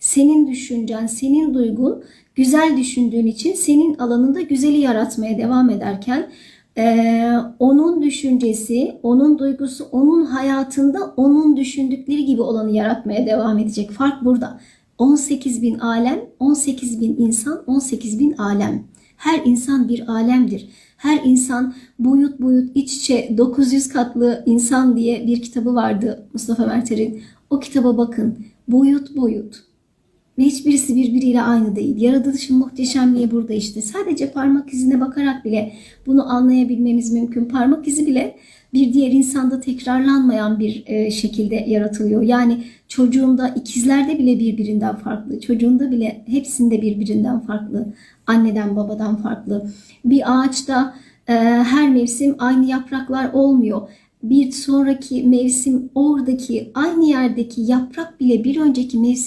senin düşüncen, senin duygun güzel düşündüğün için senin alanında güzeli yaratmaya devam ederken eee, onun düşüncesi, onun duygusu, onun hayatında onun düşündükleri gibi olanı yaratmaya devam edecek. Fark burada. 18 bin alem, 18 bin insan, 18 bin alem. Her insan bir alemdir. Her insan boyut boyut iç içe 900 katlı insan diye bir kitabı vardı Mustafa Merter'in. O kitaba bakın. Boyut boyut. Ve hiçbirisi birbiriyle aynı değil. Yaratılışın muhteşemliği burada işte. Sadece parmak izine bakarak bile bunu anlayabilmemiz mümkün. Parmak izi bile bir diğer insanda tekrarlanmayan bir e, şekilde yaratılıyor. Yani çocuğunda, ikizlerde bile birbirinden farklı. Çocuğunda bile hepsinde birbirinden farklı. Anneden, babadan farklı. Bir ağaçta e, her mevsim aynı yapraklar olmuyor. Bir sonraki mevsim oradaki aynı yerdeki yaprak bile bir önceki mevsimi